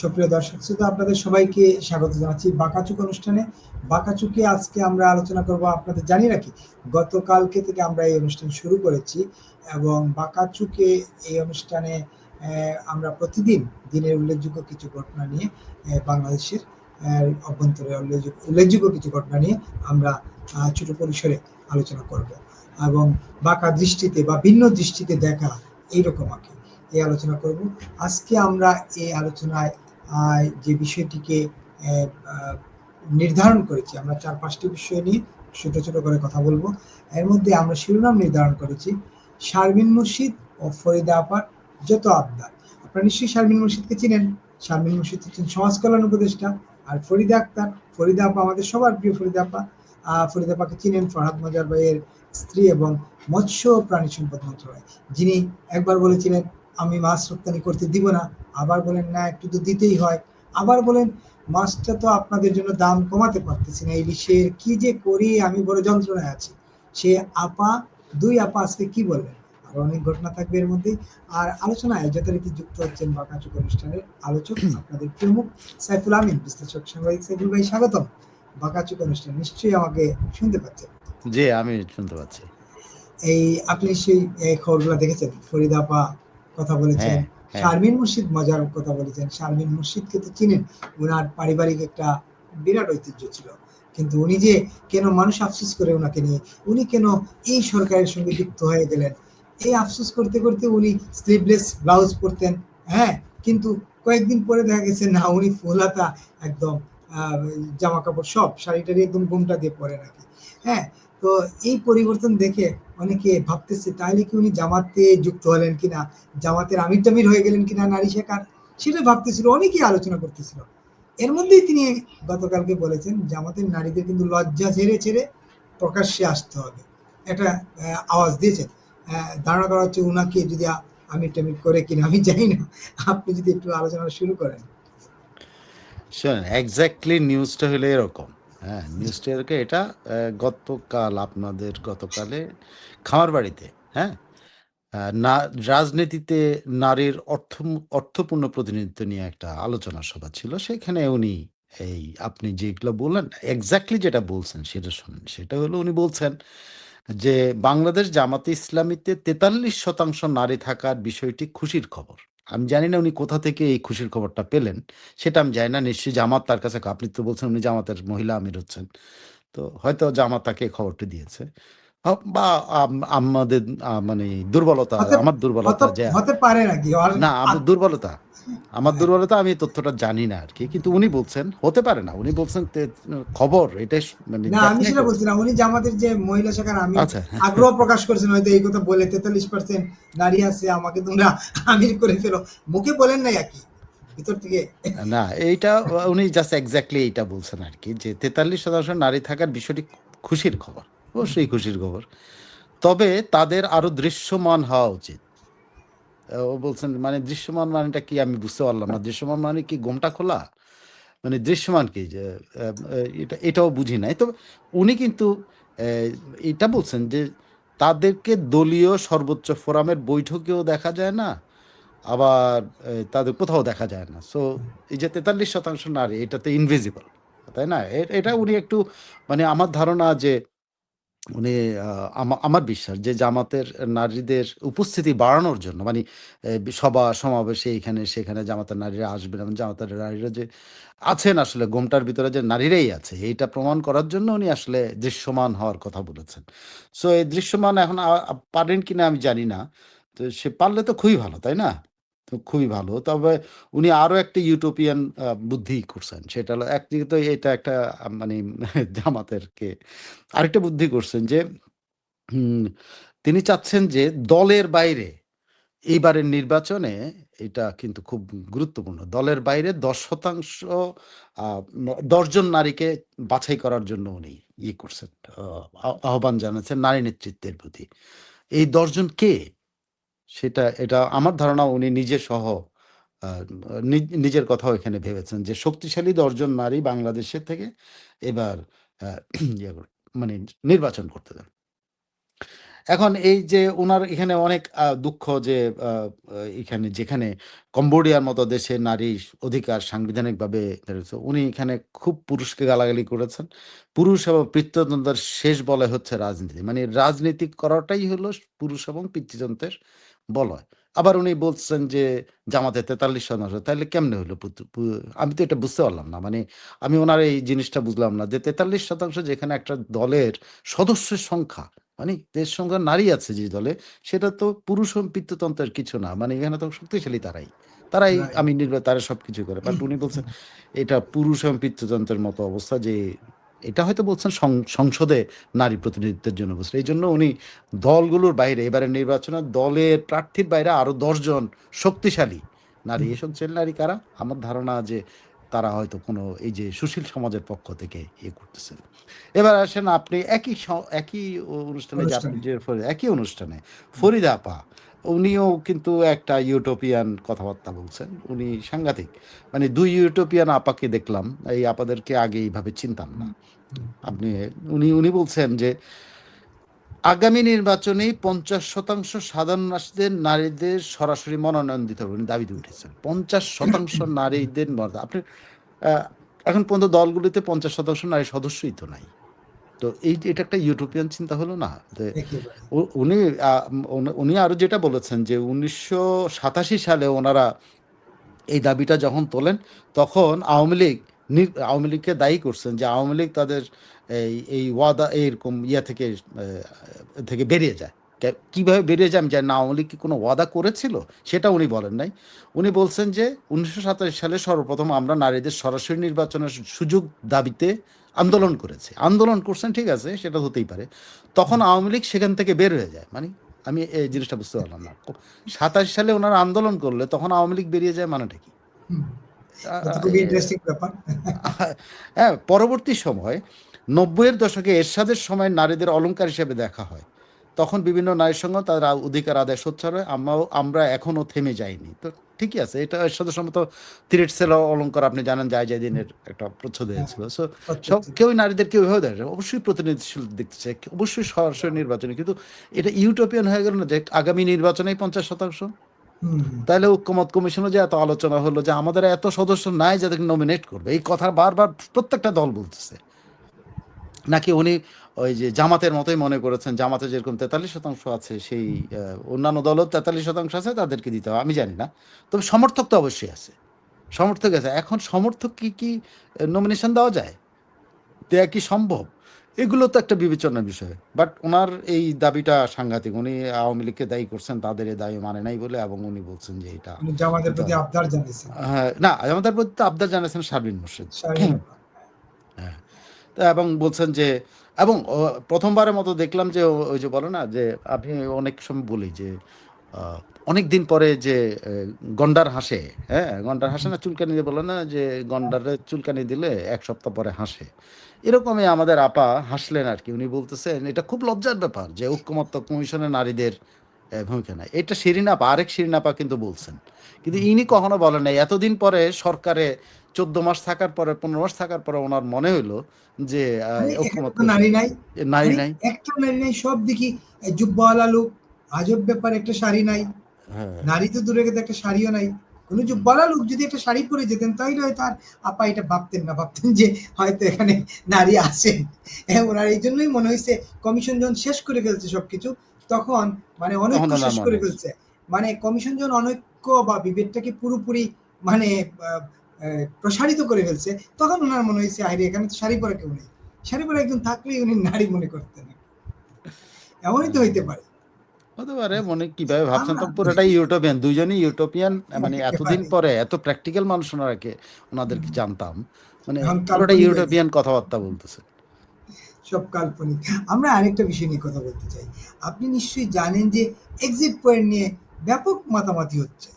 সুপ্রিয় দর্শক শ্রোতা, আপনাদের সবাইকে স্বাগত জানাচ্ছি বাঁকাচুক অনুষ্ঠানে। বাঁকাচুকে আজকে আমরা আলোচনা করব, আপনাদের জানি রাখি, গতকালকে থেকে আমরা এই অনুষ্ঠান শুরু করেছি এবং বাঁকাচুকে এই অনুষ্ঠানে আমরা প্রতিদিন দিনের উল্লেখযোগ্য কিছু ঘটনা নিয়ে বাংলাদেশের অভ্যন্তরে উল্লেখযোগ্য উল্লেখযোগ্য কিছু ঘটনা নিয়ে আমরা ছোট পরিসরে আলোচনা করব এবং বাঁকা দৃষ্টিতে বা ভিন্ন দৃষ্টিতে দেখা এইরকম আর কি এই আলোচনা করব। আজকে আমরা এই আলোচনায় যে বিষয়টিকে নির্ধারণ করেছি। আমরা চার, পাঁচটি বিষয় নিয়ে ছোট ছোট করে কথা বলব। এর মধ্যে আমরা শিরোনাম নির্ধারণ করেছি। শারমিন মুর্শিদ ও ফরিদা আপার যত আবদার। আপনারা নিশ্চয়ই শারমিন মুর্শিদকে চিনেন। শারমিন মুর্শিদ হচ্ছেন সমাজ কল্যাণ উপদেষ্টা আর ফরিদা আক্তার। ফরিদা আপা আমাদের সবার প্রিয় ফরিদা আপা। ফরিদা আপাকে চিনেন ফরহাদ মজার ভাইয়ের স্ত্রী এবং মৎস্য প্রাণী সম্পদ মন্ত্রণালয়। যিনি একবার বলেছিলেন, আমি মাছ রপ্তানি করতে দিব না। আবার বলেন না একটু তো দিতেই হয়। আবার বলেন মাছটা তো আপনাদের জন্য দাম কমাতে পারতেছি না। ইলিশের কি যে করি আমি বড় যন্ত্রণায় আছি। সে আপা দুই আপা আজকে কি বললেন? আর অনেক ঘটনা থাকবে এর মধ্যে আর আলোচনায় যথারীতি যুক্ত হচ্ছেন বাঁকাচুক অনুষ্ঠানের আলোচক আপনাদের প্রমুখ সাইফুল আমিন। বিশ্লেষক সাংবাদিক সাইফুল ভাই স্বাগতম। বাঁকাচুক অনুষ্ঠান নিশ্চয়ই আমাকে শুনতে পাচ্ছেন জি আমি শুনতে পাচ্ছি। এই আপনি এই খবরগুলো দেখেছেন? ফরিদা আপা কথা বলেছেন। হ্যাঁ। শারমিন মুর্শিদ মজার কথা বলেছেন। শারমিন মুর্শিদকে তো চিনেন। ওনার পারিবারিক একটা বিরাট ঐতিহ্য ছিল। কিন্তু উনি যে কেন মানুষ আফসোস করে ওনাকে নিয়ে, উনি কেন এই সরকারের সঙ্গে যুক্ত হয়ে গেলেন? এই আফসোস করতে করতে উনি স্লিভলেস ব্লাউজ পরতেন। হ্যাঁ কিন্তু কয়েকদিন পরে দেখা গেছে, না, উনি ফুলাতা একদম জামা কাপড় সব শাড়িটারি একদম ঘুমটা দিয়ে পরে নাকি। হ্যাঁ তো এই পরিবর্তন দেখে অনেকে ভাবতেছে তাহলে কি উনি জামাতে যুক্ত হলেন কিনা? জামাতের আমির টামির হয়ে গেলেন কিনা নারী শেখার? সেটা ভাবতেছিল, অনেকেই আলোচনা করতেছিল। এর মধ্যেই তিনি গতকালকে বলেছেন, জামাতের নারীদের কিন্তু লজ্জা ছেড়ে ছেড়ে প্রকাশ্যে আসতে হবে। একটা আওয়াজ দিয়েছেন। ধারণা করা হচ্ছে উনাকে যদি আ- আমির টামির করে কিনা, আমি জানি না। আপনি যদি একটু আলোচনা শুরু করেন। শোনেন এক্স্যাক্টলি নিউজটা হলো এরকম। হ্যাঁ নিউজটা এরকম এটা গতকাল আপনাদের গতকালে খামার বাড়িতে হ্যাঁ না, রাজনীতিতে নারীর অর্থ, অর্থপূর্ণ প্রতিনিধিত্ব নিয়ে একটা আলোচনা সভা ছিল, সেখানে উনি এই, আপনি যেগুলো বললেন এক্স্যাক্টলি যেটা বলছেন সেটা শুনুন, সেটা হলো উনি বলছেন যে, বাংলাদেশ জামাতে ইসলামীতে তেতাল্লিশ শতাংশ নারী থাকার বিষয়টি খুশির খবর। আমি জানি না উনি কোথা থেকে এই খুশির খবরটা পেলেন। সেটা আমি জানি না। নিশ্চয়ই জামাত তার কাছে আপনি তো বলছেন উনি জামাতের মহিলা আমির হচ্ছেন। তো হয়তো জামাত তাকে খবরটি দিয়েছে। বা আমাদের মানে দুর্বলতা আমার দুর্বলতা যে না আমার দুর্বলতা। আমার দুর্বলতা আমি তথ্যটা জানি না আর কি কিন্তু উনি বলছেন হতে পারে না উনি বলছেন খবর এটাই স- মানে না আমি সেটা বলছি না উনি জামাতের যে মহিলা শাখার আমি আচ্ছা আগ্রহ প্রকাশ করছেন হয়তো এই কথা বলে তেতাল্লিশ পার্সেন্ট নারী আছে আমাকে তোমরা আমির করে ফেলো। মুখে বলেন নাই ভিতর থেকে। না এইটা উনি জাস্ট এক্স্যাক্টলি এইটা বলছেন আর কি যে তেতাল্লিশ শতাংশ নারী থাকার বিষয়টি খুশির খবর অবশ্যই খুশির খবর। তবে তাদের আরও দৃশ্যমান হওয়া উচিত। ও বলছেন মানে দৃশ্যমান মানেটা কি? আমি বুঝতে পারলাম না। দৃশ্যমান মানে কি গোমটা খোলা? মানে দৃশ্যমান কি? যে এটা, এটাও বুঝি নাই। তো উনি কিন্তু এটা বলছেন যে, তাদেরকে দলীয় সর্বোচ্চ ফোরামের বৈঠকেও দেখা যায় না, আবার তাদের কোথাও দেখা যায় না। সো এই যে তেতাল্লিশ শতাংশ নারী এটা তো ইনভিজিবল তাই না? এটা উনি একটু মানে আমার ধারণা যে উনি আমা- আমার বিশ্বাস যে জামাতের নারীদের উপস্থিতি বাড়ানোর জন্য মানে সভা, সমাবেশে এখানে, সেখানে জামাতের নারীরা আসবেন এবং জামাতের নারীরা যে আছেন আসলে, গোমটার ভিতরে যে নারীরাই আছে, এইটা প্রমাণ করার জন্য উনি আসলে দৃশ্যমান হওয়ার কথা বলেছেন। সো এই দৃশ্যমান এখন পারেন কিনা আমি জানি না, তো সে পারলে তো খুবই ভালো, তাই না? তো খুবই ভালো। তবে উনি আরও একটা ইউটোপিয়ান বুদ্ধি করছেন। সেটা হলো একদিকে তো এটা একটা মানে জামাতেরকে আরেকটা বুদ্ধি করছেন যে তিনি চাচ্ছেন যে দলের বাইরে এইবারের নির্বাচনে এটা কিন্তু খুব গুরুত্বপূর্ণ। দলের বাইরে দশ শতাংশ দশজন নারীকে বাছাই করার জন্য উনি ইয়ে করছেন আহ, আহ- আহ্বান জানাচ্ছেন নারী নেতৃত্বের প্রতি। এই দশজন কে? সেটা, এটা আমার ধারণা উনি নিজে সহ নিজের কথাও এখানে ভেবেছেন যে শক্তিশালী দশজন নারী বাংলাদেশের থেকে এবার ইয়ে মানে নির্বাচন করতে দেন এখন এই যে ওনার এখানে অনেক দুঃখ যে এখানে যেখানে কম্বোডিয়ার মতো দেশে নারী অধিকার সাংবিধানিকভাবে উনি এখানে খুব পুরুষকে গালাগালি করেছেন। পুরুষ এবং পিতৃতন্ত্রের শেষ বলয় হচ্ছে রাজনীতি। মানে রাজনীতি করাটাই হলো পুরুষ এবং পিতৃতন্ত্রের বলয়। আবার উনি বলছেন যে জামাতে ৪৩ শতাংশ। তাহলে কেমনে হলো আমি তো এটা বুঝতে পারলাম না। মানে আমি ওনার এই জিনিসটা বুঝলাম না যে ৪৩% যেখানে একটা দলের সদস্যের সংখ্যা, মানে দেশ সংখ্যা নারী আছে যে দলে, সেটা তো পুরুষ এবং পিতৃতন্ত্রের কিছু না। মানে এখানে তো শক্তিশালী তারাই। তারাই আমি নির্বা তারা সবকিছু করে। বাট উনি বলছেন এটা পুরুষ এবং পিতৃতন্ত্রের মতো অবস্থা যে এটা হয়তো বলছেন সংসদে নারী প্রতিনিধিত্বের জন্য বলছেন। এই জন্য উনি দলগুলোর বাইরে এবারের নির্বাচনে দলের প্রার্থীর বাইরে আরও দশজন শক্তিশালী নারী, এসব শক্তিশালী নারী কারা? আমার ধারণা যে তারা হয়তো কোনো এই যে সুশীল সমাজের পক্ষ থেকে ইয়ে করতেছেন। এবার আসেন আপনি একই একই অনুষ্ঠানে যে আপনি যে একই অনুষ্ঠানে ফরিদা আপা, উনিও কিন্তু একটা ইউটোপিয়ান কথাবার্তা বলছেন। উনি সাংঘাতিক। মানে দুই ইউটোপিয়ান আপাকে দেখলাম। এই আপাদেরকে আগে এইভাবে চিনতাম না। আপনি, উনি উনি বলছেন যে, আগামী নির্বাচনে ৫০% সাধারণ রাষ্ট্রের নারীদের সরাসরি মনোনয়ন দিতে হবে। উনি উঠেছেন। ৫০% নারীদের মত আপনি এখন পর্যন্ত দলগুলিতে ৫০% নারী সদস্যই তো নাই। তো এই যে এটা একটা ইউটোপিয়ান চিন্তা হলো না? যে উনি উনি আরও যেটা বলেছেন যে ১৯৮৭ সালে ওনারা এই দাবিটা যখন তোলেন, তখন আওয়ামী লীগ আওয়ামী লীগকে দায়ী করছেন যে আওয়ামী লীগ তাদের এই এই ওয়াদা এরকম ইয়া থেকে থেকে বেরিয়ে যায়। কীভাবে বেরিয়ে যায় আমি জানি না। আওয়ামী লীগ কি কোনো ওয়াদা করেছিল? সেটা উনি বলেন নাই। উনি বলছেন যে ১৯৮৭ সালে সর্বপ্রথম আমরা নারীদের সরাসরি নির্বাচনের সুযোগ দাবিতে আন্দোলন করেছে আন্দোলন করছেন ঠিক আছে, সেটা হতেই পারে। তখন আওয়ামী লীগ সেখান থেকে বের হয়ে যায়। মানে আমি এই জিনিসটা বুঝতে পারলাম না। সাতাশ সালে ওনারা আন্দোলন করলে তখন আওয়ামী লীগ বেরিয়ে যায় মানেটা কি? হ্যাঁ, পরবর্তী সময় নব্বইয়ের দশকে এরশাদের সময় নারীদের অলঙ্কার হিসেবে দেখা হয়। তখন বিভিন্ন নারীর সঙ্গে তাদের অধিকার আদায় সোচ্চার হয়। আমরাও আমরা এখনও থেমে যাইনি। তো ঠিকই আছে। এটা এরশাদের সময় তো থ্রেডসেল অলংকার আপনি জানেন যে দিনের একটা প্রচ্ছদ হ্যাঁ, হয়েছিল। সো প্রচ্ছদ সব। কেউই নারীদেরকে ওইভাবে দেখে না। অবশ্যই প্রতিনিধিশীল দেখতে চায়। অবশ্যই সরাসরি নির্বাচনে। কিন্তু এটা ইউটোপিয়ান হয়ে গেল না যে আগামী নির্বাচনেই ৫০%? হুম, হুম। তাইলে ঐক্যমত কমিশনে যে এত আলোচনা হলো যে আমাদের এত সদস্য নাই যাদেরকে নমিনেট করবে। এই কথা বারবার প্রত্যেকটা দল বলতেছে। নাকি উনি ওই যে জামাতের মতোই মনে করেছেন জামাতে যেরকম ৪৩% আছে সেই অন্যান্য দলও ৪৩% আছে তাদেরকে দিতে হবে। আমি জানি না। তবে সমর্থক তো অবশ্যই আছে। সমর্থক আছে। এখন সমর্থক কি, কি নমিনেশন দেওয়া যায়? দেয়া কি সম্ভব? এগুলো তো একটা বিবেচনার বিষয়। বাট উনার এই দাবিটা সাংঘাতিক। উনি আওয়ামী লীগকে দায়ী করছেন তাদের এই দাবি মানে নাই বলে এবং উনি বলছেন যে এটা উনি জামাতের প্রতি আবদার জানিয়েছেন। হ্যাঁ, না আমাদের প্রতি আবদার জানিয়েছেন শারমিন মোর্শেদ। হ্যাঁ। এবং বলছেন যে এবং প্রথমবারের মতো দেখলাম যে ওই যে বলো না যে আপনি অনেক সময় বলি যে অনেক দিন পরে যে গন্ডার হাসে, হ্যাঁ? গন্ডার হাসে না চুলকানি দিয়ে বলো না যে গন্ডারে চুলকানি দিলে এক সপ্তাহ পরে হাসে। এরকমই আমাদের আপা হাসলেন আর কি উনি বলতেছেন এটা খুব লজ্জার ব্যাপার যে ঐক্যমত্য কমিশনে নারীদের ভূমিকা নাই। এটা শিরিন আপা, আরেক শিরিন আপা কিন্তু বলছেন। কিন্তু ইনি কখনো বলেন নাই। এতদিন পরে সরকারে ১৪ মাস থাকার পরে ১৫ মাস থাকার পরে উনার মনে হইল যে তো নারী নাই। নারী নাই। একটা নারী নাই। সব দেখি এ জুব্বাওয়ালা লোক। আজব ব্যাপার একটা শাড়ি নাই। হ্যাঁ। নারী তো দূরে গেছে একটা শাড়িও নাই। কোন। জুব্বাওয়ালা লোক যদি একটা শাড়ি পরে যেতেন তাইলে হয়তো আর আপা এটা ভাবতেন না। ভাবতেন যে হয়তো এখানে নারী আছেন। হ্যাঁ, উনার এইজন্যই মনে হইছে কমিশন যখন শেষ করে ফেলছে সবকিছু তখন মানে অনৈক্য শেষ করে ফেলছে। মানে কমিশন যখন অনৈক্য বা বিভেদটাকে পুরোপুরি মানে প্রসারিত করে ফেলছে তখন উনার মনে হইছে আহারে এখানে তো শাড়ি পরা কেউ নেই। শাড়ি পরা একজন থাকলেই উনি নারী মনে করতেন। এমনই তো হইতে পারে। হতে পারে মনে কীভাবে ভাবছেন তো পুরোটাই ইউটোপিয়ান। দুইজনই ইউটোপিয়ান মানে এতদিন পরে এত প্র্যাকটিক্যাল মানুষ ওনারাকে ওনাদেরকে জানতাম। মানে ইউটোপিয়ান কথাবার্তা বলতেছে। সব কাল্পনিক। আমরা আরেকটা বিষয় নিয়ে কথা বলতে চাই। আপনি নিশ্চয়ই জানেন যে এক্সিট পয়েন্ট নিয়ে ব্যাপক মাতামাতি হচ্ছে।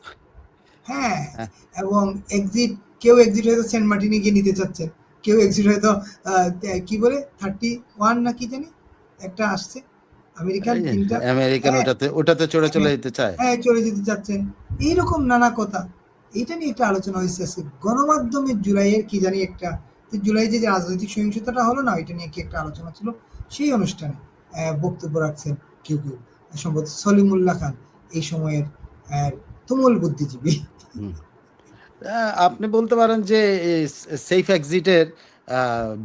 হ্যাঁ, হ্যাঁ। এবং এক্সিট কেউ এক্সিট হয়তো সেন্ট মার্টিনে গিয়ে নিতে চাচ্ছেন। কেউ এক্সিট হয়তো কি বলে 31 না কি জানি? একটা আসছে। আমেরিকান এই যে ৩ টা আমেরিকান হ্যাঁ, ওটাতে ওটাতে চড়ে চলে হ্যাঁ, যেতে চায়। হ্যাঁ, চলে যেতে চাচ্ছেন। এইরকম নানা কথা। এটা নিয়ে একটা আলোচনা হইছে আজকে। গণমাধ্যমে জুলাইয়ের কি জানি একটা জুলাই যে রাজনৈতিক সহিংসতাটা হলো না ওইটা নিয়ে কি একটা আলোচনা ছিল। সেই অনুষ্ঠানে বক্তব্য রাখছেন কেউ, কেউ। সম্ভবত সলিমুল্লাহ খান এই সময়ের তুমুল বুদ্ধিজীবী আপনি বলতে পারেন যে সেফ এক্সিটের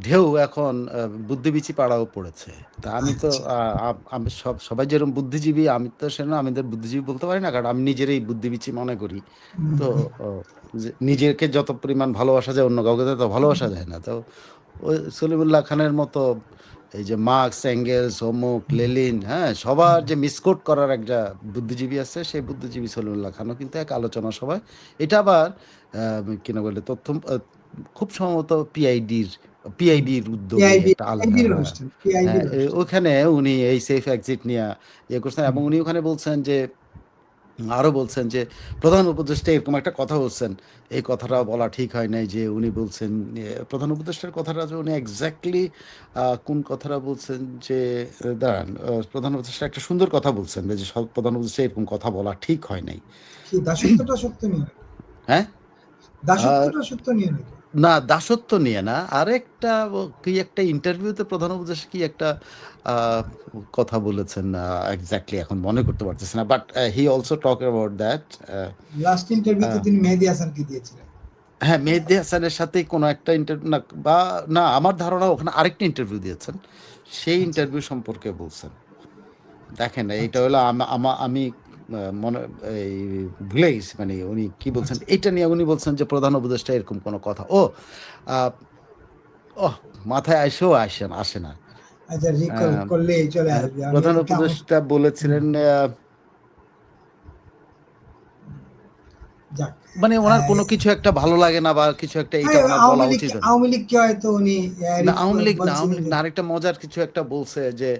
ঢেউ এখন বুদ্ধিবীচি পাড়াও পড়েছে। তা আমি তো আচ্ছা। আম- আমি সব সবাই যেরকম বুদ্ধিজীবী আমি তো সেরকম আমাদের বুদ্ধিজীবী বলতে পারি না কারণ আমি নিজেরই বুদ্ধিবীচি মনে করি। তো নিজেকে যত পরিমাণ ভালোবাসা যায় অন্য কাউকে তত ভালোবাসা যায় না। তো ওই সলিমুল্লাহ খানের মতো এই যে মার্কস অ্যাঙ্গেলস অমুক লেলিন হ্যাঁ সবার যে মিসকোট করার একটা বুদ্ধিজীবী আছে সেই বুদ্ধিজীবী সলিমুল্লাহ খানও কিন্তু এক আলোচনা সভায়। এটা আবার কিনা বলে তথ্য খুব সম্ভবত পিআইডির পিআইডির উদ্যোগে একটা আলাদা হ্যাঁ, হ্যাঁ। ওখানে উনি এই সেফ এক্সিট নিয়ে ইয়ে করছেন এবং উনি ওখানে বলছেন যে আরও বলছেন যে প্রধান উপদেষ্টা এরকম একটা কথা বলছেন। এই কথাটা বলা ঠিক হয় নাই যে উনি বলছেন প্রধান উপদেষ্টার কথাটা যে উনি এক্স্যাক্টলি কোন কথাটা বলছেন যে দাঁড়ান প্রধান উপদেষ্টা একটা সুন্দর কথা বলছেন যে সব প্রধান উপদেষ্টা এরকম কথা বলা ঠিক হয় নাই। দাসত্বটা সত্য নিয়ে হ্যাঁ? দাসত্বটা সত্য নিয়ে নাকি? না দাসত্ব নিয়ে না। আরেকটা ও- কি একটা ইন্টারভিউতে প্রধান উপদেষ্টা কি একটা কথা বলেছেন এক্স্যাক্টলি এখন মনে করতে পারতেছি না but he also talk about that last ইন্টারভিউতে। তিনি মেহেদি হাসানকে দিয়েছিলেন। হ্যাঁ মেহেদি হাসানের সাথে কোনো একটা ইন্টারভিউ না বা না আমার ধারণা ওখানে আরেকটা ইন্টারভিউ দিয়েছেন সেই ইন্টারভিউ সম্পর্কে বলছেন। দেখেন এইটা হলো আমা- মনে এই ভুলে গেছি মানে উনি কি বলছেন? এইটা নিয়ে উনি বলছেন যে প্রধান উপদেষ্টা এরকম কোনো কথা। ও ও মাথায় আসেও আসে না আসে না। আচ্ছা প্রধান উপদেষ্টা বলেছিলেন মানে ওনার। কোনো কিছু একটা ভালো লাগে না বা কিছু একটা এটা হ্যাঁ, ওনার বলা লীগ উচিত। আওয়ামী হয়তো উনি না লীগ আওয়ামী লীগ না আরেকটা মজার কিছু একটা বলছে যে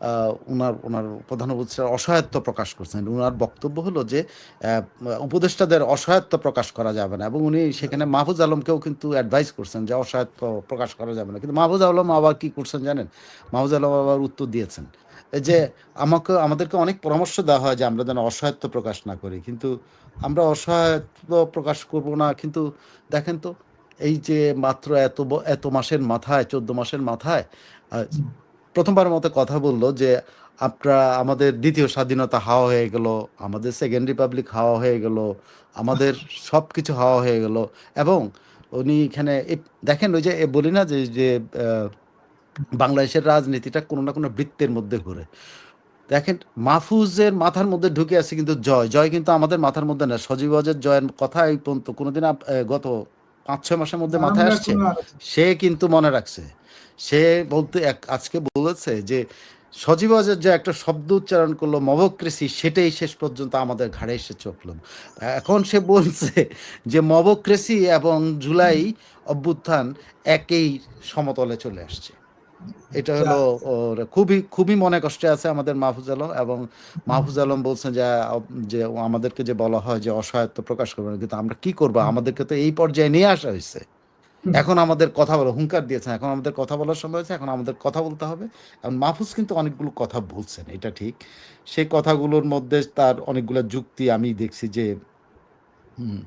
আহ, উনার উনার প্রধান উপদেষ্টা অসহায়ত্ব প্রকাশ করছেন। উনার বক্তব্য হলো যে উপদেষ্টাদের অসহায়ত্ব প্রকাশ করা যাবে না এবং উনি সেখানে মাহফুজ আলমকেও কিন্তু অ্যাডভাইস করছেন যে অসহায়ত্ব প্রকাশ করা যাবে না। কিন্তু মাহফুজ আলম আবার কি করছেন জানেন? মাহফুজ আলম আবার উত্তর দিয়েছেন যে আমাকে আমাদেরকে অনেক পরামর্শ দেওয়া হয় যে আমরা যেন অসহায়ত্ব প্রকাশ না করি। কিন্তু আমরা অসহায়ত্ব প্রকাশ করব না। কিন্তু দেখেন তো এই যে মাত্র এত এত মাসের মাথায় চোদ্দ মাসের মাথায় প্রথমবার মতো কথা বলল যে আপনারা আমাদের দ্বিতীয় স্বাধীনতা হাওয়া হয়ে গেল, আমাদের সেকেন্ড রিপাবলিক হাওয়া হয়ে গেল, আমাদের সব কিছু হাওয়া হয়ে গেল। এবং উনি এখানে দেখেন ওই যে বলি না যে যে বাংলাদেশের রাজনীতিটা কোনো না কোনো বৃত্তের মধ্যে ঘুরে। দেখেন মাহফুজের মাথার মধ্যে ঢুকে আছে কিন্তু জয়। জয় কিন্তু আমাদের মাথার মধ্যে না, সজীব জয়ের কথা এই পর্যন্ত কোনোদিন গত পাঁচ ছয় মাসের মধ্যে মাথায় আসছে। সে কিন্তু মনে রাখছে। সে বলতে এক আজকে বলেছে যে সজীব অজের যে একটা শব্দ উচ্চারণ করল মবক্রেসি সেটাই শেষ পর্যন্ত আমাদের ঘাড়ে এসে চপল। এখন সে বলছে যে মবক্রেসি এবং জুলাই অভ্যুত্থান একই সমতলে চলে আসছে। এটা হলো ওর খুবই খুবই মনে কষ্টে আছে আমাদের মাহফুজ আলম এবং মাহফুজ আলম বলছেন যে যে আমাদেরকে যে বলা হয় যে অসহায়ত্ব প্রকাশ করবে না কিন্তু আমরা কি করব? আমাদেরকে তো এই পর্যায়ে নিয়ে আসা হয়েছে। এখন আমাদের কথা বলা হুঙ্কার দিয়েছেন এখন আমাদের কথা বলার সময় হয়েছে এখন আমাদের কথা বলতে হবে। এবং মাহফুজ কিন্তু অনেকগুলো কথা বলছেন এটা ঠিক। সেই কথাগুলোর মধ্যে তার অনেকগুলো যুক্তি আমি দেখছি যে হুম,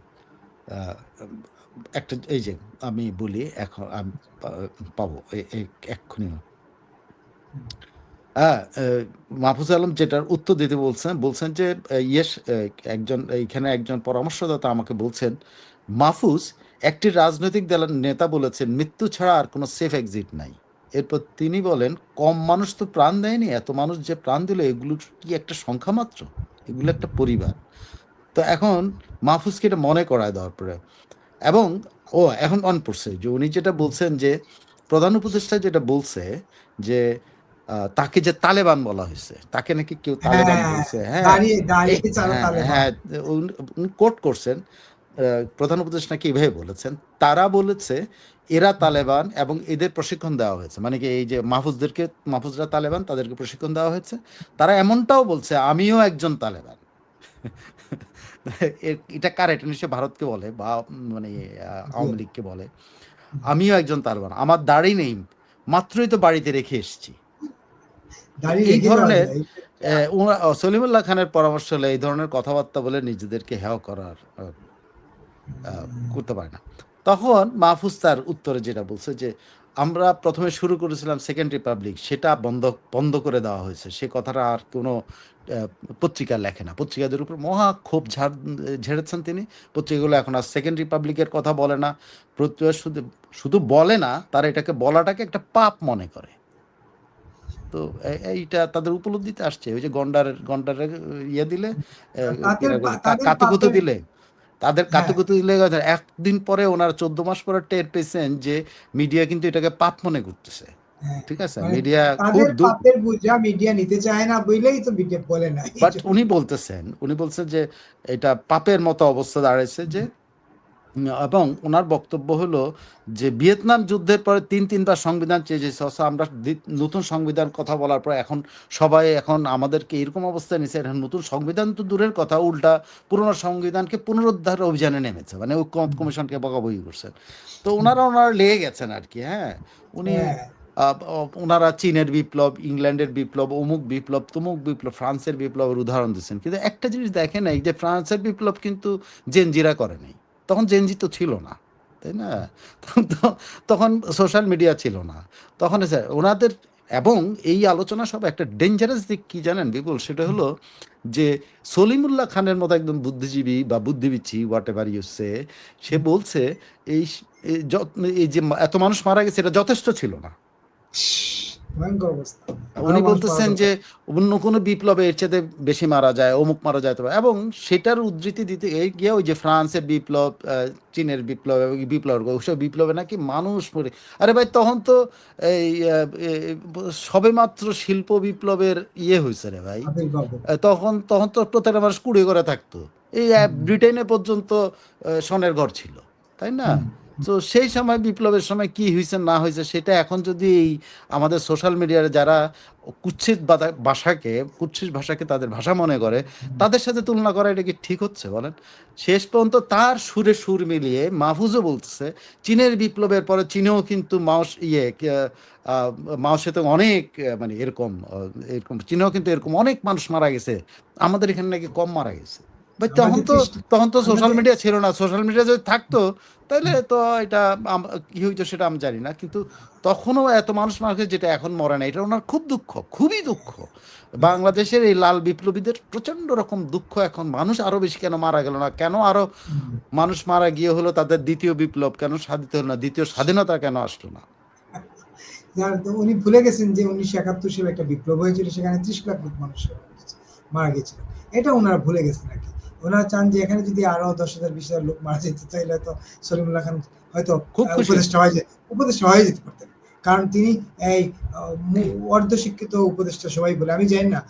আহ, একটা এই যে আমি বলি এখন পাবো এক্ষুনি। হ্যাঁ মাহফুজ আলম যেটার উত্তর দিতে বলছেন বলছেন যে ইয়েস একজন এইখানে একজন পরামর্শদাতা আমাকে বলছেন, মাহফুজ, একটি রাজনৈতিক দলের নেতা বলেছেন, মৃত্যু ছাড়া আর কোনো সেফ এক্সিট নাই। এরপর তিনি বলেন, কম মানুষ তো প্রাণ দেয়নি, এত মানুষ যে প্রাণ দিল এগুলো কি একটা সংখ্যা মাত্র? এগুলো একটা পরিবার। তো এখন মাহফুজকে এটা মনে করায় দেওয়ার পরে। এবং ও এখন অন পড়ছে যে উনি যেটা বলছেন যে প্রধান উপদেষ্টা যেটা বলছে যে তাকে যে তালেবান বলা হয়েছে তাকে নাকি কেউ তালেবান হ্যাঁ, বলছে হ্যাঁ হ্যাঁ, তালেবান। হ্যাঁ উনি- কোট করছেন প্রধান উপদেষ্টা নাকি এইভাবে বলেছেন? তারা বলেছে এরা তালেবান এবং এদের প্রশিক্ষণ দেওয়া হয়েছে। মানে কি এই যে মাহফুজদেরকে মাহফুজরা তালেবান তাদেরকে প্রশিক্ষণ দেওয়া হয়েছে। তারা এমনটাও বলছে আমিও একজন তালেবান। এটা কার? এটা নিশ্চয় ভারতকে বলে বা মানে আওয়ামী লীগকে বলে। আমিও একজন তালেবান আমার দাড়ি নেই মাত্রই তো বাড়িতে রেখে এসেছি। এই ধরনের সলিমুল্লাহ খানের পরামর্শ হলে এই ধরনের কথাবার্তা বলে নিজেদেরকে হেয় করার করতে পারে না। তখন মাহফুজ তার উত্তরে যেটা বলছে যে আমরা প্রথমে শুরু করেছিলাম সেকেন্ড রিপাবলিক সেটা বন্ধ বন্ধ করে দেওয়া হয়েছে। সে কথাটা আর কোনো পত্রিকা লেখে না। পত্রিকাদের উপর মহা ক্ষোভ ঝাড় ঝেড়েছেন তিনি। পত্রিকাগুলো এখন আর সেকেন্ড রিপাবলিকের কথা বলে না। প্রত্যেক শুধু শুধু বলে না তারা এটাকে বলাটাকে একটা পাপ মনে করে। তো এইটা তাদের উপলব্ধিতে আসছে। ওই যে গন্ডারের গন্ডারের ইয়ে দিলে কাতুকুতু দিলে। তাদের হ্যাঁ। কাতুকুতু লেগে একদিন পরে ওনার চোদ্দ মাস পরে টের পেয়েছেন যে মিডিয়া কিন্তু এটাকে পাপ মনে করতেছে। হ্যাঁ, ঠিক আছে? মানে মিডিয়া খুব পাপের বোঝা মিডিয়া নিতে চায় না বলেই তো মিডিয়া বলে না। বাট উনি বলতেছেন উনি বলছেন যে এটা পাপের মতো অবস্থা দাঁড়াইছে যে এবং ওনার বক্তব্য হলো যে ভিয়েতনাম যুদ্ধের পরে তিন তিনবার সংবিধান অথচ আমরা নতুন সংবিধান কথা বলার পর এখন সবাই এখন আমাদেরকে এরকম অবস্থায় নিয়েছে এখন নতুন সংবিধান তো দূরের কথা উল্টা পুরনো সংবিধানকে পুনরুদ্ধার অভিযানে নেমেছে মানে ঐক্য কমিশনকে বকাবকি করছেন। তো ওনারা ওনারা লেগে গেছেন আর কি হ্যাঁ? উনি হ্যাঁ, ওনারা চীনের বিপ্লব ইংল্যান্ডের বিপ্লব অমুক বিপ্লব তমুক বিপ্লব ফ্রান্সের বিপ্লবের উদাহরণ দিচ্ছেন। কিন্তু একটা জিনিস দেখে নাই যে ফ্রান্সের বিপ্লব কিন্তু জেনজিরা করে নাই। তখন জেনজি তো ছিল না, তাই না? তখন সোশ্যাল মিডিয়া ছিল না। তখন ওনাদের এবং এই আলোচনা সব একটা ডেঞ্জারাস দিক কি জানেন, বিপুল? সেটা হলো যে সলিমুল্লাহ খানের মতো একদম বুদ্ধিজীবী বা বুদ্ধিবিচ্ছি হোয়াট এভার ইউসে সে সে বলছে এই এই যে এত মানুষ মারা গেছে, এটা যথেষ্ট ছিল না। ভয়ঙ্কর অবস্থা। উনি বলতেছেন যে অন্য কোনো বিপ্লবে এর চেয়ে বেশি মারা যায় অমুক মারা যায় এবং সেটার উদ্ধৃতি দিতে গিয়ে ওই যে ফ্রান্সের বিপ্লব চীনের বিপ্লব এবং বিপ্লব ওইসব বিপ্লবে নাকি মানুষ মরে। আরে ভাই তখন তো এই সবে মাত্র শিল্প বিপ্লবের ইয়ে হয়েছে রে ভাই। তখন তখন তো প্রত্যেকটা মানুষ কুড়ে করে থাকতো। এই ব্রিটেনে পর্যন্ত সনের ঘর ছিল তাই না। তো সেই সময় বিপ্লবের সময় কি হয়েছে, না হয়েছে, সেটা এখন যদি এই আমাদের সোশ্যাল মিডিয়ার যারা কুচ্ছিত ভাষাকে কুচ্ছিত ভাষাকে তাদের ভাষা মনে করে, তাদের সাথে তুলনা করা এটা কি ঠিক হচ্ছে বলেন? শেষ পর্যন্ত তার সুরে সুর মিলিয়ে মাহফুজও বলতেছে, চীনের বিপ্লবের পরে চীনেও কিন্তু মাউস ইয়ে মাউসে তো অনেক মানে এরকম এরকম, চীনেও কিন্তু এরকম অনেক মানুষ মারা গেছে, আমাদের এখানে নাকি কম মারা গেছে। ভাই তখন তো তখন তো সোশ্যাল মিডিয়া ছিল না। সোশ্যাল মিডিয়া যদি থাকতো তাহলে তো এটা কি হইতো সেটা আমি জানি না। কিন্তু তখনও এত মানুষ মারা গেছে যেটা এখন মরে না। এটা ওনার খুব দুঃখ খুবই দুঃখ। বাংলাদেশের এই লাল বিপ্লবীদের প্রচণ্ড রকম দুঃখ এখন। মানুষ আরও বেশি কেন মারা গেল না? কেন আরও মানুষ মারা গিয়ে হলো তাদের দ্বিতীয় বিপ্লব? কেন সাধিত হলো না? দ্বিতীয় স্বাধীনতা কেন আসলো না? উনি ভুলে গেছেন যে উনিশশো একাত্তর সালে একটা বিপ্লব হয়েছিল সেখানে ত্রিশ লাখ লোক মানুষ মারা গেছিল। এটা ওনারা ভুলে গেছেন আর কি। ওনারা চান যে এখানে যদি আরও দশ হাজার বিশ হাজার লোক মারা যেত তাহলে তো সলিমুল্লাহ খান হয়তো খুব উপদেষ্টা হয়ে যেত উপদেষ্টা হয়ে যেতে পারতেন। কারণ তিনি এই অর্ধশিক্ষিত উপদেষ্টা সবাই বলে আমি জানি না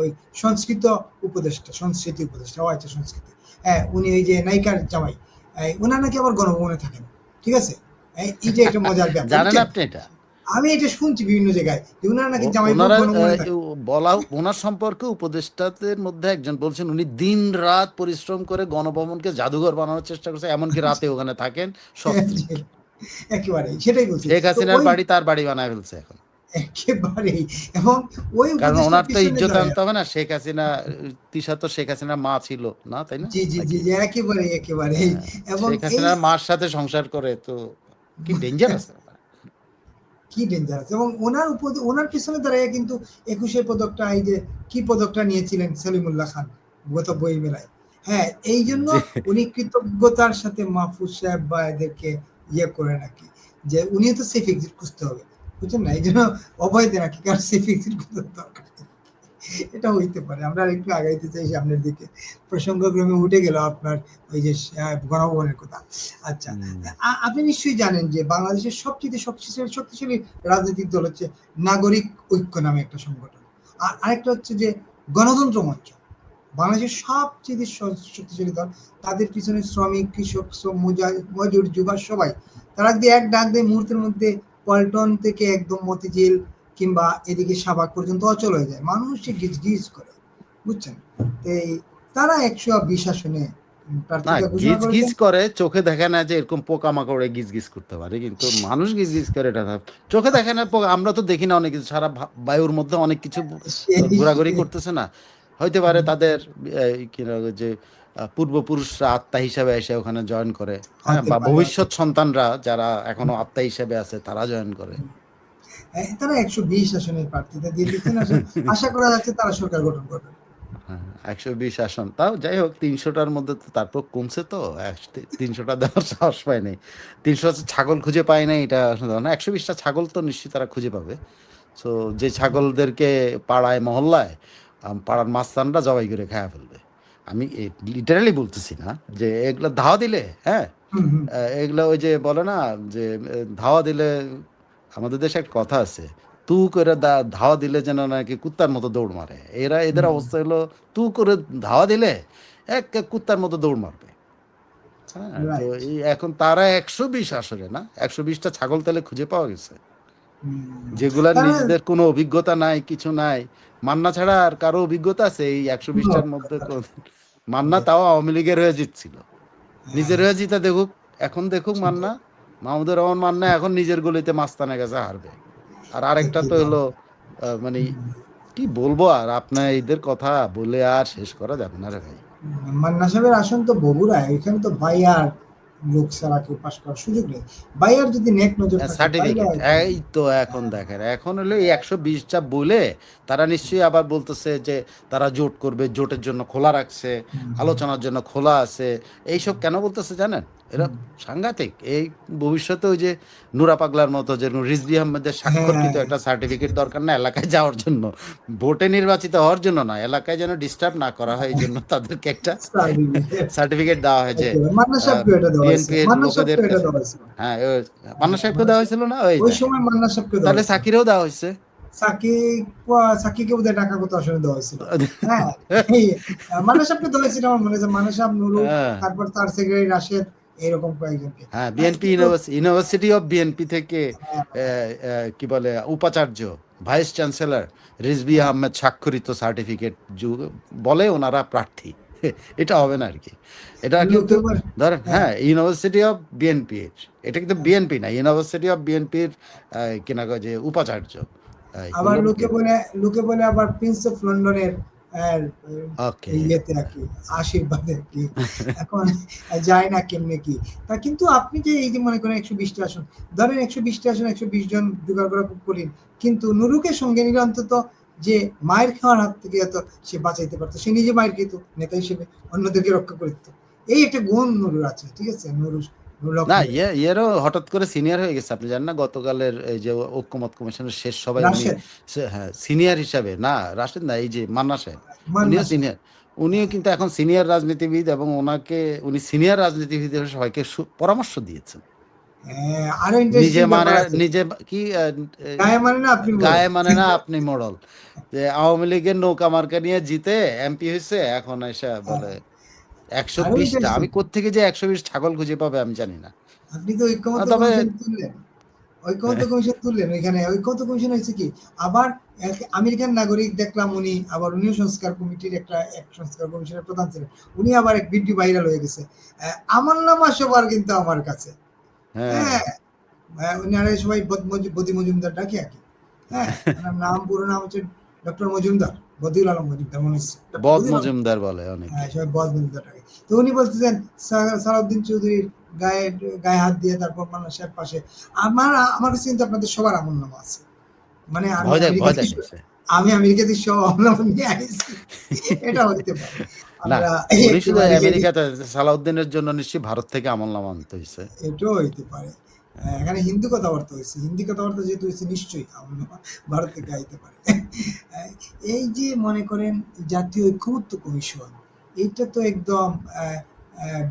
ওই সংস্কৃত উপদেষ্টা সংস্কৃতি উপদেষ্টা ও আচ্ছা সংস্কৃতি। হ্যাঁ উনি ওই যে নায়িকার জামাই ওনার নাকি আবার গণভবনে থাকেন ঠিক আছে? এই যে একটা মজার ব্যাপার জানেন আপনি এটা? আমি এটা শুনছি বিভিন্ন জায়গায় যে উনার নাকি জামাই বলা ওনার সম্পর্কে উপদেষ্টাদের মধ্যে একজন বলছেন উনি দিন রাত পরিশ্রম করে গণভবনকে জাদুঘর বানানোর চেষ্টা করছে এমনকি রাতে ওখানে থাকেন সস্ত্রীক। একেবারে সেটাই বলছি। শেখ হাসিনার বাড়ি তার বাড়ি বানায় ফেলছে এখন। একেবারেই এবং ওই কারণ ওনার তো ইজ্জত আনতে হবে না শেখ হাসিনা তিশা তো শেখ হাসিনার মা ছিল না তাই না? জি জি জি জি একেবারে একেবারে এবং শেখ হাসিনার মার সাথে সংসার করে তো কি ডেঞ্জারাস কি ডেঞ্জারাস এবং ওনার উপর ওনার পিছনে দাঁড়াইয়া কিন্তু একুশে পদকটা এই যে কি পদকটা নিয়েছিলেন সলিমুল্লাহ খান গত বই মেলায় হ্যাঁ এই জন্য উনি কৃতজ্ঞতার সাথে মাহফুজ সাহেব বা এদেরকে ইয়ে করে নাকি যে উনি তো সেফ এক্সিট খুঁজতে হবে। বুঝছেন না? এই জন্য অভয় দেয় নাকি কারণ সেফ এক্সিট খুঁজতে দরকার এটা হইতে পারে। আমরা একটু আগাইতে চাই সামনের দিকে। প্রসঙ্গক্রমে উঠে গেল আপনার ওই যে গণভবনের কথা। আচ্ছা আপনি নিশ্চয়ই জানেন যে বাংলাদেশের সবচেয়ে শক্তিশালী শক্তিশালী রাজনৈতিক দল হচ্ছে নাগরিক ঐক্য নামে একটা সংগঠন। আর আরেকটা হচ্ছে যে গণতন্ত্র মঞ্চ। বাংলাদেশের সবচেয়ে শক্তিশালী দল তাদের পিছনে শ্রমিক কৃষক মজুর যুবা সবাই তারা যদি এক ডাক দেয় মুহূর্তের মধ্যে পল্টন থেকে একদম মতিঝিল কিংবা এদিকে সাবাক পর্যন্ত অচল হয়ে যায়। মানুষ গিজ গিজ করে বুঝছেন? তো এই তারা একশো বিশ আসনে গিজ গিজ করে চোখে দেখে না যে এরকম পোকামাকড়ে গিজ গিজ করতে পারে কিন্তু মানুষ গিজ গিজ করে এটা চোখে দেখে না আমরা তো দেখি না অনেক কিছু সারা বায়ুর মধ্যে অনেক কিছু ঘোরাঘুরি করতেছে না। হইতে পারে তাদের যে পূর্বপুরুষরা আত্মা হিসাবে এসে ওখানে জয়েন করে। হ্যাঁ বা ভবিষ্যৎ সন্তানরা যারা এখনও আত্মা হিসাবে আছে তারা জয়েন করে। তারা একশো বিশ আসনের প্রার্থীদের দিয়ে দিচ্ছেন আশা করা যাচ্ছে তারা সরকার গঠন করবে। হ্যাঁ একশো বিশ আসন। তাও যাই হোক তিনশোটার মধ্যে তো তারপর কমছে তো তিনশোটা দেওয়ার সাহস পায়নি তিনশো ছাগল খুঁজে পায় নাই এটা না একশো বিশটা ছাগল তো নিশ্চয়ই তারা খুঁজে পাবে। সো যে ছাগলদেরকে পাড়ায় মহল্লায় পাড়ার মাস্তানরা জবাই করে খায়া ফেলবে। আমি লিটারালি বলতেছি না যে এগুলো ধাওয়া দিলে হ্যাঁ। এগুলো ওই যে বলে না যে ধাওয়া দিলে আমাদের দেশে একটা কথা আছে তু করে ধাওয়া দিলে যেন নাকি কুত্তার মতো দৌড় মারে। এরা এদের অবস্থা হলো তু করে ধাওয়া দিলে এক কুত্তার মতো দৌড় মারবে। হ্যাঁ তো এখন তারা একশো বিশ আসলে না একশো বিশটা ছাগল তেলে খুঁজে পাওয়া গেছে। হুম। যেগুলার নিজেদের কোনো অভিজ্ঞতা নাই কিছু নাই মান্না ছাড়া আর কারও অভিজ্ঞতা আছে এই একশো বিশটার মধ্যে মান্না তাও আওয়ামী লীগের হয়ে জিতছিল। নিজের হয়ে জিতে দেখুক এখন দেখুক মান্না। মাহমুদুর রহমান মান্না এখন নিজের গলিতে মাস্তানা গেছে, হারবে। আর আরেকটা তো হলো মানে কি বলব আর আপনার এদের কথা বলে আর শেষ করা যাবে না রে ভাই। মান্না সাহেবের আসন তো বগুড়া এখানে তো বাইয়ার লোক ছাড়া কেউ পাশ করার সুযোগ নেই। বাইয়ার যদি নেক নজর সার্টিফিকেট এই তো এখন দেখেন এখন হলো এই একশো বিশটা বলে তারা নিশ্চয়ই আবার বলতেছে যে তারা জোট করবে জোটের জন্য খোলা রাখছে আলোচনার জন্য খোলা আছে। এইসব কেন বলতেছে জানেন? এরা সাংঘাতিক। এই ভবিষ্যতে ওই যে নুরা পাগলার মতো যে রিজবি আহমেদের স্বাক্ষরকৃত হ্যাঁ। একটা সার্টিফিকেট দরকার না এলাকায় যাওয়ার জন্য। ভোটে নির্বাচিত হওয়ার জন্য না এলাকায় যেন ডিস্টার্ব না করা হয় এই জন্য তাদেরকে একটা সার্টিফিকেট দেওয়া হয়েছে। মান্না সাহেবকে এটা দেওয়া হয়েছে। BNP এর মান্না সাহেবকে লোকেদের এটা কাছে। দেওয়া হয়েছে। হ্যাঁ মান্না সাহেবকে দেওয়া হয়েছিল না ওই ওই সময় মান্না সাহেবকে তাহলে সাকিরেও দেওয়া হয়েছে সাকিব সাকিবকে বোধহয় ঢাকা কত আসনে দেওয়া হয়েছিল হ্যাঁ এই, মান্না দেওয়া হয়েছিল আমার মনে হয়েছে মান্না নুরু হ্যাঁ। তারপর তার সেক্রেটারি রাশেদ এরকম কয়েকজনকে হ্যাঁ বিএনপি ইউনিভার্সিটি অফ বিএনপি থেকে হ্যাঁ, আহ, কি বলে উপাচার্য ভাইস চ্যান্সেলর রিজবি আহমেদ স্বাক্ষরিত সার্টিফিকেট বলে ওনারা প্রার্থী এটা হবে না আর কি এটা কিন্তু ধরেন হ্যাঁ ইউনিভার্সিটি অফ বিএনপি। এটা কিন্তু বিএনপি না ইউনিভার্সিটি অফ বিএনপির কিনা যে উপাচার্য। আবার লোকে বলে লোকে বলে আবার প্রিন্স অফ লন্ডনের আহ, ইয়েতে আর কি আশীর্বাদে আর কি এখন যায় না কেমনে কি? তা কিন্তু আপনি যে এই যে মনে করেন একশো বিশটা আসন ধরেন একশো বিশটা আসন একশো বিশ জন জোগাড় করা খুব কঠিন। কিন্তু নুরুকে সঙ্গে নিলে অন্তত যে মায়ের খাওয়ার হাত থেকে তো সে বাঁচাইতে পারতো সে নিজে মায়ের খেত নেতা হিসেবে অন্যদেরকে রক্ষা করত। এই একটা গুণ নুরুর আছে ঠিক আছে? নুরু নুরুল হক না ইয়ে ইয়েরও হঠাৎ করে সিনিয়র হয়ে গেছে আপনি জানেন না? গতকালের এই যে ঐক্যমত কমিশনের শেষ সবাই উনি হ্যাঁ সিনিয়র হিসাবে না রাশেদ না এই যে মান্না সাহেব উনিও সিনিয়র উনিও কিন্তু এখন সিনিয়র রাজনীতিবিদ এবং ওনাকে উনি সিনিয়র রাজনীতিবিদ সবাইকে পরামর্শ দিয়েছেন। আরও নিজে মানে নিজে কি গায়ে মানে না আপনি গায়ে মানে না আপনি মোড়ল যে আওয়ামী লীগের নৌকা মার্কা নিয়ে জিতে এমপি হয়েছে এখন এসে বলে একশো বিশটা। আমি কোত্থেকে যে একশো বিশ ছাগল খুঁজে পাবে আমি জানি না। আপনি তো ঐক্যমত আর তবে- কমিশন তুললেন। ঐক্যমত কমিশন তুললেন ওইখানে ঐক্যমত কমিশন হয়েছে কি? আবার আমেরিকান নাগরিক দেখলাম উনি আবার উনিও সংস্কার কমিটির একটা এক সংস্কার কমিশনের প্রধান ছিলেন। উনি আবার এক ভিডিও ভাইরাল হয়ে গেছে। আমার নাম সবার কিন্তু আমার কাছে। হ্যাঁ। হ্যাঁ। উনি আর সবাই বদি মজুমদার ডাকে আর কি? হ্যাঁ নাম পুরো নাম হচ্ছে ডক্টর মজুমদার বদিউল আলম মজুমদার মনে হচ্ছে। বদ মজুমদার বলে অনেক। হ্যাঁ, সবাই বদ মজুমদার ডাকে তো উনি বলতেছেন সালাউদ্দিন চৌধুরীর গায়ে গায়ে হাত দিয়ে তারপর মান্না সাহেব পাশে। আমার আমার কাছে কিন্তু আপনাদের সবার আমল নামা আছে। মানে আমি আমি আমেরিকা থেকে সব নামা নিয়ে আসছি এটা হতে পারে। শুধু আমেরিকাতে সালাউদ্দিনের জন্য নিশ্চয়ই ভারত থেকে আমল নামা আনতে হয়েছে এটাও হইতে পারে। এখানে হিন্দি কথাবার্তা হয়েছে হিন্দি কথাবার্তা যেহেতু হয়েছে নিশ্চয়ই আমরা ভারত থেকে আইতে পারে। এই যে মনে করেন জাতীয় ঐক্যমত্য কমিশন এইটা তো একদম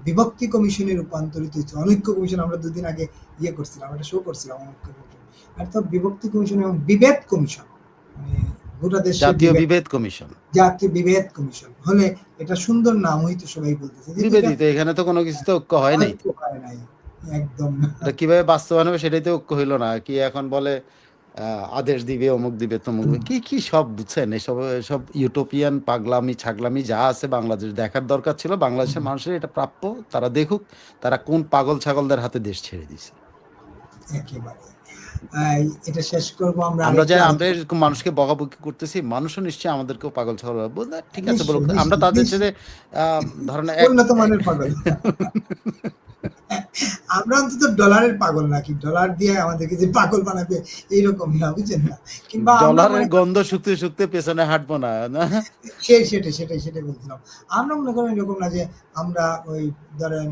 বিভক্তি কমিশনে রূপান্তরিত হয়েছে অনৈক্য কমিশন আমরা দুদিন আগে ইয়ে করছিলাম একটা শো করছিলাম অনৈক্য কমিশন। আর তো বিভক্তি কমিশন এবং বিভেদ কমিশন গোটা জাতীয় বিভেদ- কমিশন। জাতীয় বিভেদ কমিশন। হলে এটা সুন্দর নাম হইতো সবাই বলতেছে বিভেদিত এখানে তো কোনো কিছু তো ঐক্য হয় নাই। একদম। এটা কীভাবে বাস্তবায়ন হবে সেটাই তো ঐক্য হইল না। কি এখন বলে আদেশ দিবে অমুক দিবে তমুক দিবে কি কি সব বুঝছেন? এসব সব ইউটোপিয়ান পাগলামি ছাগলামি যা আছে বাংলাদেশ দেখার দরকার ছিল। বাংলাদেশের মানুষের এটা প্রাপ্য। তারা দেখুক তারা কোন পাগল ছাগলদের হাতে দেশ ছেড়ে দিছে একেবারে। এটা শেষ করব। আমরা আমরা যে আরেকটা আমরা এরকম মানুষকে বকাবকি করতেছি মানুষও নিশ্চয়ই আমাদেরকেও পাগল ছাগল ভাববে। ঠিক আছে নিশ্চয়ই, আমরা তাদের ধরেন উন্নত মানের পাগল। আমরা অন্তত ডলারের পাগল নাকি ডলার দিয়ে আমাদেরকে যে পাগল বানাবে এইরকম না বুঝছেন না? কিংবা ডলারের গন্ধ শুকতে শুকতে পেছনে হাঁটবো না সেই সেটাই সেটাই সেটাই বলছিলাম। আমরা মনে করেন এরকম না যে আমরা ওই ধরেন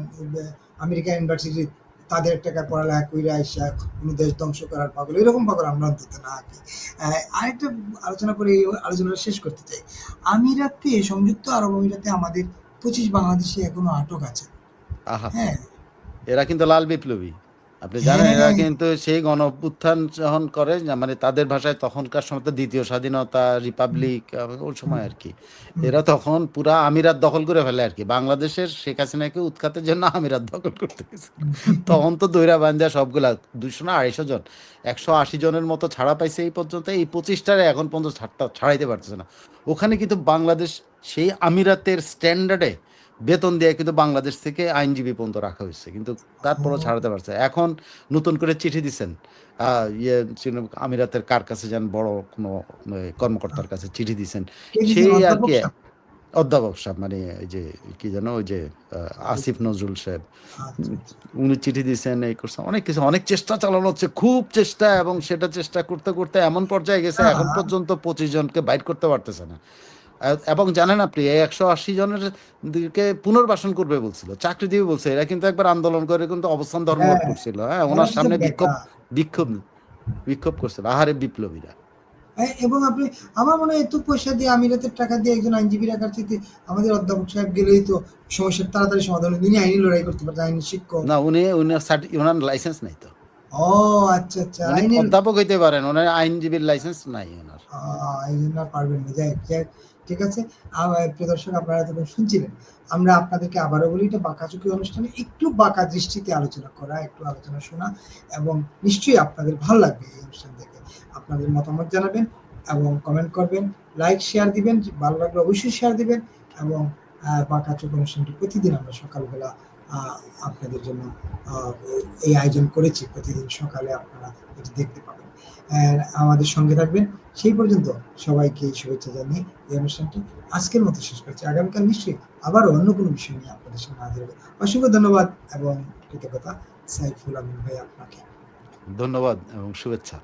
আমেরিকা ইউনিভার্সিটি তাদের টাকা পড়ালেখা করে আইসা কোনো দেশ ধ্বংস করার পাগল এরকম পাগল আমরা অন্তত না আর আহ, আরেকটা আলোচনা করে এই আলোচনাটা শেষ করতে চাই। আমিরাতে সংযুক্ত আরব আমিরাতে আমাদের পঁচিশ বাংলাদেশে এখনও আটক আছে। হ্যাঁ। এরা কিন্তু লাল বিপ্লবী। আপনি জানেন এরা হ্যাঁ। কিন্তু সেই গণ অভ্যুত্থান যখন করে মানে তাদের ভাষায় তখনকার সময় তো দ্বিতীয় স্বাধীনতা রিপাবলিক ওই সময় আর কি এরা তখন পুরা আমিরাত দখল করে ফেলে আর কি বাংলাদেশের শেখ হাসিনাকে উৎখাতের জন্য আমিরাত দখল করতে গেছে তখন তো দৈরা বান্ধা সবগুলা দুইশো না আড়াইশো জন একশো আশি জনের মতো ছাড়া পাইছে এই পর্যন্ত। এই পঁচিশটারে এখন পর্যন্ত ছাড়াইতে পারতেছে না। ওখানে কিন্তু বাংলাদেশ সেই আমিরাতের স্ট্যান্ডার্ডে বেতন দিয়ে কিন্তু বাংলাদেশ থেকে আইনজীবী পর্যন্ত রাখা হয়েছে কিন্তু তারপরও। ছাড়াতে পারছে। এখন নতুন করে চিঠি দিচ্ছেন ইয়ে আমিরাতের কার কাছে যান বড় কোনো কর্মকর্তার কাছে চিঠি দিচ্ছেন সেই আর অধ্যাপক কি অধ্যাপক সাহেব মানে এই যে কি জানো ওই যে আসিফ নজরুল সাহেব। আচ্ছা, আচ্ছা। উনি চিঠি দিয়েছেন এই করছেন অনেক কিছু অনেক চেষ্টা চালানো হচ্ছে খুব চেষ্টা এবং সেটা চেষ্টা করতে করতে এমন পর্যায়ে গেছে এখন পর্যন্ত পঁচিশ জনকে বাইট করতে পারতেছে না। এবং জানেন আপনি এই একশো আশি জনের দিকে পুনর্বাসন করবে বলছিল চাকরি দিবে বলছে এরা কিন্তু একবার আন্দোলন করে কিন্তু অবস্থান ধর্মঘট হ্যাঁ। করছিল হ্যাঁ ওনার সামনে বিক্ষোভ বিক্ষোভ বিক্ষোভ করছিল আহারে বিপ্লবীরা। এবং আপনি আমার মনে হয় এত পয়সা দিয়ে আমিরাতের টাকা দিয়ে একজন আইনজীবী রাখার চাইতে আমাদের অধ্যাপক সাহেব গেলেই তো সমস্যার তাড়াতাড়ি সমাধান। তিনি আইনি লড়াই করতে পারতেন আইনি শিক্ষক। না উনি উনি ওনার লাইসেন্স নাই তো। ও আচ্ছা আচ্ছা আইনি অধ্যাপক হইতে পারেন ওনার আইনজীবীর লাইসেন্স নাই ওনার। এই জন্য পারবেন না। যাই যাই ঠিক আছে? আর প্রিয় দর্শক, আপনারা যখন শুনছিলেন। আমরা আপনাদেরকে আবারও বলি, এটা বাঁকাচুকি অনুষ্ঠানে একটু বাঁকা দৃষ্টিতে আলোচনা করা, একটু আলোচনা শোনা এবং নিশ্চয়ই আপনাদের ভালো লাগবে এই অনুষ্ঠান থেকে আপনাদের মতামত জানাবেন এবং কমেন্ট করবেন লাইক শেয়ার দিবেন, ভালো লাগলে অবশ্যই শেয়ার দিবেন এবং বাঁকাচুকি অনুষ্ঠানটি প্রতিদিন আমরা সকালবেলা আপনাদের জন্য এই আয়োজন করেছি। প্রতিদিন সকালে আপনারা এটি দেখতে পাবেন। আমাদের সঙ্গে থাকবেন। সেই পর্যন্ত সবাইকে শুভেচ্ছা জানিয়ে এই অনুষ্ঠানটি আজকের মতো শেষ করছি। আগামীকাল নিশ্চয়ই আবার অন্য কোনো বিষয় নিয়ে আপনাদের সঙ্গে হাজির হবে। অসংখ্য ধন্যবাদ এবং কৃতজ্ঞতা সাইফুল আমিন ভাই আপনাকে। ধন্যবাদ এবং শুভেচ্ছা।